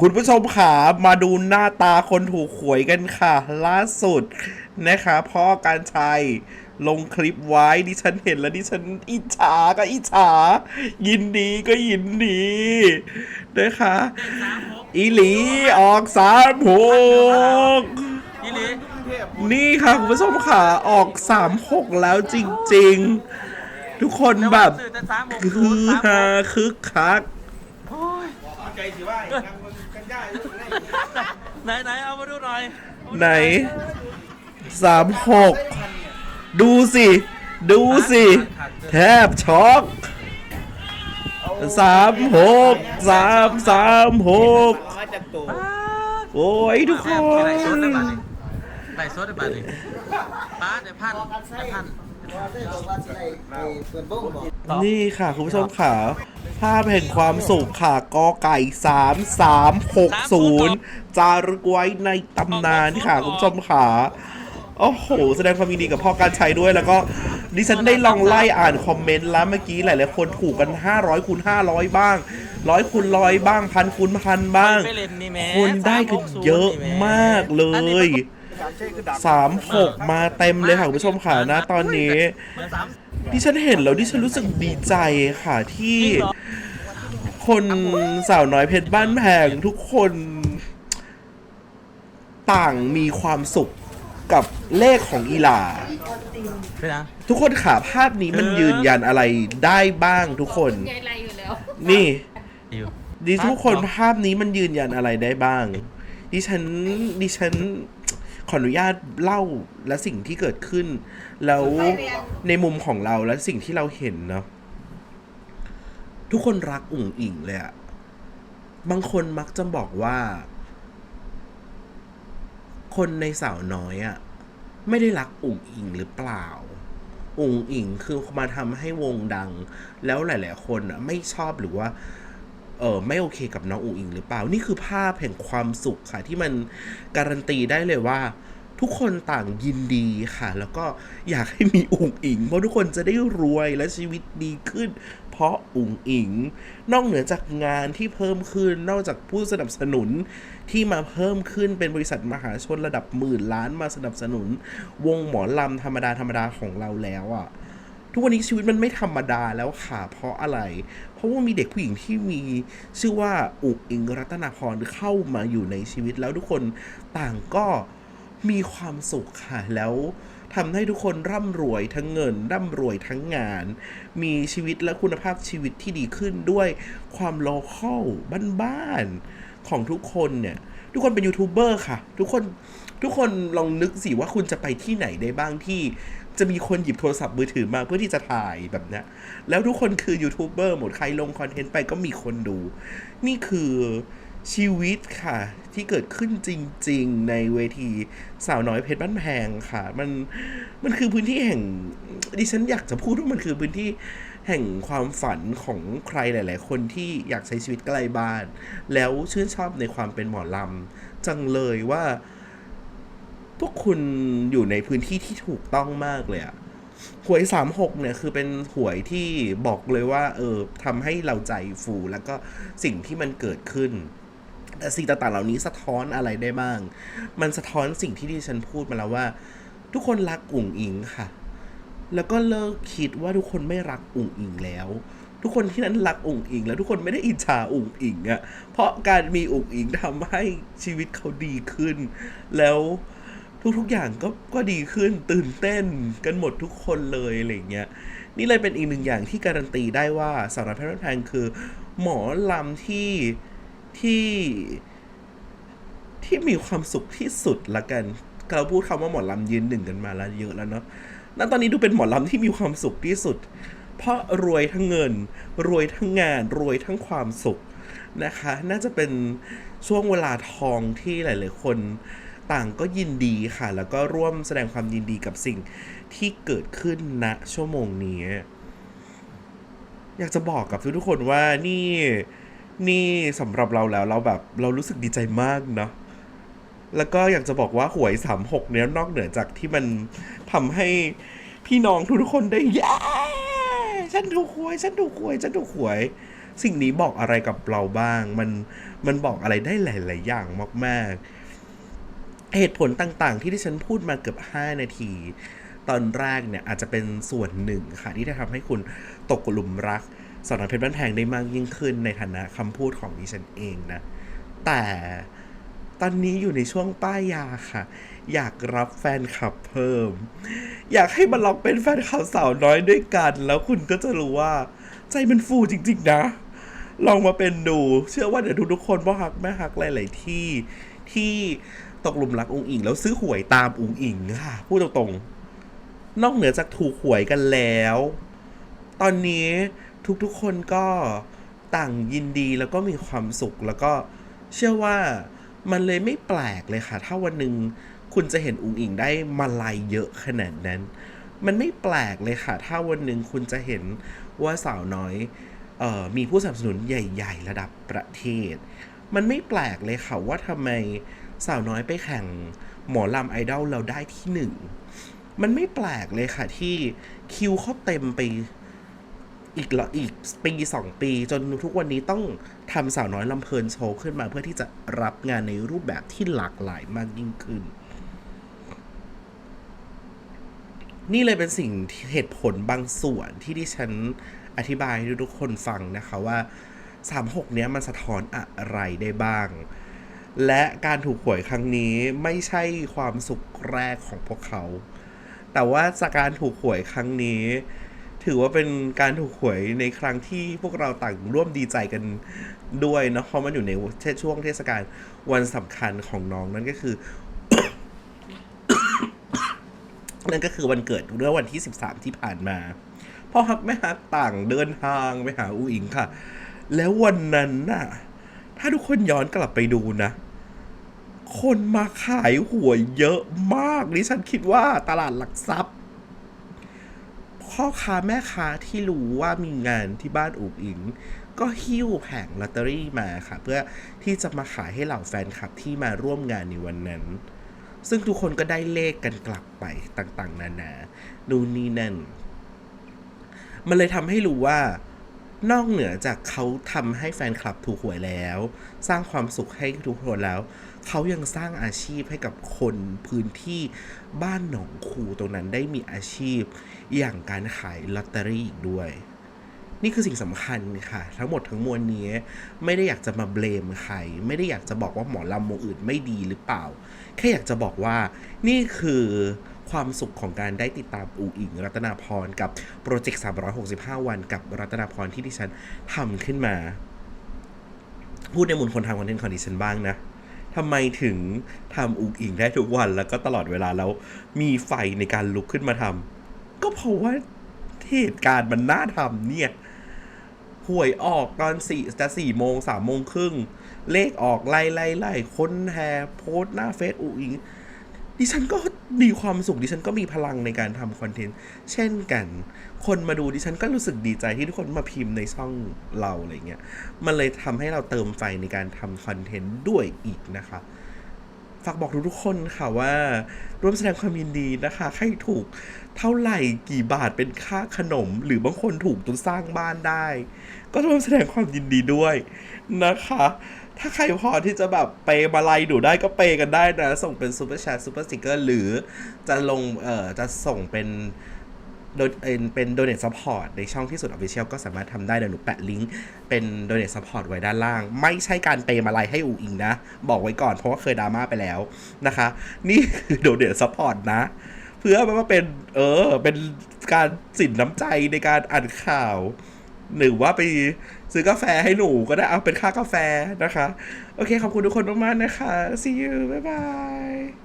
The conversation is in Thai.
คุณผู้ชมขามาดูหน้าตาคนถูกหวยกันค่ะ ล่าสุดนะคะพ่อการชัยลงคลิปไว้ดิฉันเห็นแล้วดิฉันอิจฉาก็อิจฉา ยินดีก็ยินดีนะคะอีหลีออกสามหกพี่ลินี่ค่ะคุณผู้ชมขาออกสามหกแล้วจริง ๆ ทุกคนแบบสื่อแต่สามโมงคือฮาคึกคักโอ้ยใจสิว่า ได้ลูกได้ไหนไหนเอามาดูหน่อยไหนสามหกดูสิ ดูสิ แทบช็อกสามหกสามสามหกเอามาจากตัวโอ้ยทุกคไหนนโซดได้บ้างไหนโซดได้บ้างนี่ป้าเดี๋ยวพันเดี๋ยวพัน นี่ค่ะ คุณผู้ชมค่ะภาพแห่งความสุขค่ะกอไก่สามสามหกศูนย์จารึกไว้ในตำนานค่ะ คุณผู้ชมค่ะโอ้โห แสดงความยินดีกับพ่อการชัยด้วยแล้วก็ดิฉันได้ลองไล่อ่านคอมเมนต์แล้วเมื่อกี้หลายๆคนถูกกัน 500คูณ500 บ้างร้อยคูณร้อยบ้างพันคูณพันบ้างไปเล่นนี่แม่คนได้กันเยอะมากเลย สามหกมาเต็มเลยค่ะคุณผู้ชมค่ะนะตอนนี้มันสามดิฉันเห็นแล้วดิฉันรู้สึกดีใจค่ะที่คนสาวน้อยเพชรบ้านแพงทุกคนต่างมีความสุขกับเลขของอีหลาไปนะทุกคนค่ะภาพนี้มันยืนยันอะไรได้บ้างทุกคนใหญ่ไรอยู่แล้วนี่อยู่ดิทุกคนภาพนี้มันยืนยันอะไรได้บ้าง ดิฉันดิฉัน ขออนุญาตเล่าและสิ่งที่เกิดขึ้น แล้วในมุมของเราและสิ่งที่เราเห็นเนาะทุกคนรักอุ๋งอิงเลยอะบางคนมักจะบอกว่า คนในสาวน้อยอะไม่ได้รักอุ๋งอิงหรือเปล่า อุ๋งอิงคือมาทำให้วงดัง แล้วหลาย ๆ คนอะไม่ชอบหรือว่า เออไม่โอเคกับน้องอุ๋งอิงหรือเปล่า นี่คือภาพแห่งความสุขค่ะ ที่มันการันตีได้เลยว่า ทุกคนต่างยินดีค่ะ แล้วก็อยากให้มีอุ๋งอิง เพราะทุกคนจะได้รวยและชีวิตดีขึ้น เพราะอุ๋งอิง นอกเหนือจากงานที่เพิ่มขึ้น นอกจากผู้สนับสนุนที่มาเพิ่มขึ้นเป็นบริษัทมหาชนระดับหมื่นล้านมาสนับสนุน วงหมอลำธรรมดาธรรมดาของเราแล้วอะ ทุกวันนี้ชีวิตมันไม่ธรรมดาแล้วค่ะ เพราะอะไร เพราะว่ามีเด็กผู้หญิงที่มีชื่อว่าอุกอิงรัตนาพรเข้ามาอยู่ในชีวิตแล้วทุกคนต่างก็มีความสุขค่ะ แล้วทำให้ทุกคนร่ำรวยทั้งเงิน ร่ำรวยทั้งงาน มีชีวิตและคุณภาพชีวิตที่ดีขึ้นด้วยความโลคอลบ้านๆของทุกคนเนี่ย ทุกคนเป็นยูทูบเบอร์ค่ะ ทุกคนทุกคนลองนึกสิว่าคุณจะไปที่ไหนได้บ้างที่ จะมีคนหยิบโทรศัพท์มือถือมาเพื่อที่จะถ่ายแบบเนี้ยแล้วทุกคนคือยูทูบเบอร์หมดใครลงคอนเทนต์ไปก็มีคนดู นี่คือชีวิตค่ะ ที่เกิดขึ้นจริง ๆ ในเวทีสาวน้อยเพชรบ้านแพงค่ะ มันมันคือพื้นที่แห่งดิฉันอยากจะพูดว่ามันคือพื้นที่แห่งความฝันของใครหลาย ๆ คนที่อยากใช้ชีวิตใกล้บ้าน แล้วชื่นชอบในความเป็นหมอลำจังเลยว่า วกคุณอยู่ในพื้นที่ที่ถูกต้องมากเลยอะหวยสามหกเนี่ยคือเป็นหวยที่บอกเลยว่า เออทำให้เราใจฟูแล้วก็สิ่งที่มันเกิดขึ้น แต่สิ่งต่างๆเหล่านี้สะท้อนอะไรได้บ้าง มันสะท้อนสิ่งที่ดิฉันพูดมาแล้วว่า ทุกคนรักอุ๋งอิงค่ะ แล้วก็เลิกคิดว่าทุกคนไม่รักอุ๋งอิงแล้ว ทุกคนที่นั้นรักอุ๋งอิง แล้วทุกคนไม่ได้อิจฉาอุ๋งอิงอะเพราะการมีอุ๋งอิงทำให้ชีวิตเขาดีขึ้น แล้ว ทุกๆอย่างก็ก็ดีขึ้นตื่นเต้นกันหมดทุกคนเลยอะไรเงี้ยนี่เลยเป็นอีกหนึ่งอย่างที่การันตีได้ว่าสาวน้อยเพชรบ้านแพงคือ หมอลำที่ที่ที่มีความสุขที่สุดละกันเราพูดคำว่าหมอลำยืนหนึ่งกันมาแล้วเยอะแล้วเนาะณตอนนี้ดูเป็นหมอลำที่มีความสุขที่สุด เพราะรวยทั้งเงิน รวยทั้งงาน รวยทั้งความสุขนะคะ น่าจะเป็นช่วงเวลาทองที่หลาย ๆ คน ต่างก็ยินดีค่ะ แล้วก็ร่วมแสดงความยินดีกับสิ่งที่เกิดขึ้นณชั่วโมงนี้ อยากจะบอกกับทุกๆคนว่านี่นี่สำหรับเราแล้วเราแบบเรารู้สึกดีใจมากเนาะแล้วก็อยากจะบอกว่าหวยสามหกเนี้ยนอกเหนือจากที่มันทำให้พี่น้องทุกคนได้เย้ฉันถูกหวย ฉันถูกหวย ฉันถูกหวย สิ่งนี้บอกอะไรกับเราบ้าง มันมันบอกอะไรได้หลาย ๆ อย่างมาก ๆ เหตุผลต่างๆ ที่ที่ฉันพูดมาเกือบ 5 นาที ตอนแรกเนี่ยอาจจะเป็นส่วนหนึ่งค่ะ ที่จะทำให้คุณตกหลุมรักสอนเพชรบ้านแพงได้มากยิ่งขึ้นในฐานะคำพูดของดิฉันเองนะ แต่ตอนนี้อยู่ในช่วงป้ายยาค่ะ อยากรับแฟนคลับเพิ่ม อยากให้มาลองเป็นแฟนคลับสาวน้อยด้วยกัน แล้วคุณก็จะรู้ว่า ใจมันฟูจริง ๆ นะ ลองมาเป็นดู เชื่อว่าเดี๋ยวทุกๆคนพ่อฮักแม่ฮักหลาย ๆ ที่ ที่ตกหลุมรักอุงอิง แล้วซื้อหวยตามอุงอิงค่ะ พูดตรงๆ นอกเหนือจากถูกหวยกันแล้ว ตอนนี้ทุกๆคนก็ต่างยินดีแล้วก็มีความสุขแล้วก็เชื่อว่ามันเลยไม่แปลกเลยค่ะ ถ้าวันหนึ่งคุณจะเห็นอุงอิงได้มาลายเยอะขนาดนั้น มันไม่แปลกเลยค่ะ ถ้าวันหนึ่งคุณจะเห็นว่าสาวน้อยออมีผู้สนับสนุนใหญ่ ๆ ระดับประเทศ มันไม่แปลกเลยค่ะว่าทำไมสาวน้อยไปแข่งหมอลำไอดอลเราได้ที่หนึ่ง มันไม่แปลกเลยค่ะที่คิวเขาเต็มไปอีกละอีกปีสองปี จนทุกวันนี้ต้องทำสาวน้อยลำเพลินโชว์ขึ้นมาเพื่อที่จะรับงานในรูปแบบที่หลากหลายมากยิ่งขึ้น นี่เลยเป็นสิ่งเหตุผลบางส่วนที่ดิฉันอธิบายให้ทุกคนฟังนะคะว่า 36 เนี้ยมันสะท้อนอะไรได้บ้าง และการถูกหวยครั้งนี้ไม่ใช่ความสุขแรกของพวกเขา แต่ว่าจากการถูกหวยครั้งนี้ ถือว่าเป็นการถูกหวยในครั้งที่พวกเราต่างร่วมดีใจกันด้วยนะเพราะมันอยู่ในช่วงเทศกาลวันสำคัญของน้องนั่นก็คือนั่นก็คือวันเกิดเมื่อวันที่ 13 ที่ผ่านมาพ่อฮักแม่ฮักต่างเดินทางไปหาอูอิงค่ะ แล้ววันนั้นน่ะ ถ้าทุกคนย้อนกลับไปดูนะ คนมาขายหวยเยอะมากดิฉันคิดว่าตลาดหลักทรัพย์พ่อค้าแม่ค้าที่รู้ว่ามีงานที่บ้านอุ๋งอิง ก็หิ้วแผงลอตเตอรี่มาค่ะ เพื่อที่จะมาขายให้เหล่าแฟนคลับที่มาร่วมงานในวันนั้น ซึ่งทุกคนก็ได้เลขกันกลับไปต่างๆ นานานู่นนี่นั่น มันเลยทำให้รู้ว่า นอกเหนือจากเขาทำให้แฟนคลับถูกหวยแล้ว สร้างความสุขให้ทุกคนแล้ว เขายังสร้างอาชีพให้กับคนพื้นที่บ้านหนองคูตรงนั้นได้มีอาชีพอย่างการขายลอตเตอรี่อีกด้วย นี่คือสิ่งสำคัญค่ะ ทั้งหมดทั้งมวลนี้ไม่ได้อยากจะมาเบลมใคร ไม่ได้อยากจะบอกว่าหมอลำวงอื่นไม่ดีหรือเปล่า แค่อยากจะบอกว่านี่คือ ความสุขของการได้ติดตามอูอิงรัตนาพรกับโปรเจกต์ 365 วันกับรัตนาพรที่ดิฉันทำขึ้นมา พูดในมุมคนทำคอนเทนต์ของดิฉันบ้างนะทำไมถึงทำอูอิงได้ทุกวันแล้วก็ตลอดเวลาแล้วมีไฟในการลุกขึ้นมาทำก็เพราะว่าเหตุการณ์มันน่าทำเนี่ยหวยออกตอนสี่จะสี่โมงสามโมงครึ่ง เลขออกไล่ไล่ไล่ค้นแฮโพสต์หน้าเฟซอูอิง ดิฉันก็มีความสุขดิฉันก็มีพลังในการทำคอนเทนต์เช่นกัน คนมาดูดิฉันก็รู้สึกดีใจที่ทุกคนมาพิมพ์ในช่องเราอะไรเงี้ยมันเลยทำให้เราเติมไฟในการทำคอนเทนต์ด้วยอีกนะคะฝากบอกทุกๆคนค่ะว่า ร่วมแสดงความยินดีนะคะใครถูกเท่าไหร่กี่บาทเป็นค่าขนม หรือบางคนถูกจนสร้างบ้านได้ ก็ร่วมแสดงความยินดีด้วยนะคะ ถ้าใครพอที่จะแบบเปย์มาลัยหนูได้ก็เปย์กันได้นะ ส่งเป็นซูเปอร์แชร์ซูเปอร์สติกเกอร์หรือจะลงเอ่อจะส่งเป็นโดยเป็นโดเน t ซัพพอร์ตในช่องที่สุดออฟฟิเชียลก็สามารถทำได้เดี๋ยวหนูแปะลิงก์เป็นโดเน t ซัพพอร์ตไว้ด้านล่าง ไม่ใช่การเปย์มาลัยให้อูอิงนะ บอกไว้ก่อนเพราะว่าเคยดราม่าไปแล้วนะคะ นี่คือโดเน t ซัพพอร์ตนะ เพื่อมาเป็นเออเป็นการสินน้ำใจในการอ่านข่าว หรือว่าไปซื้อกาแฟให้หนูก็ได้เอาเป็นค่ากาแฟนะคะ โอเค ขอบคุณทุกคนมากๆนะคะ see you บ๊ายบาย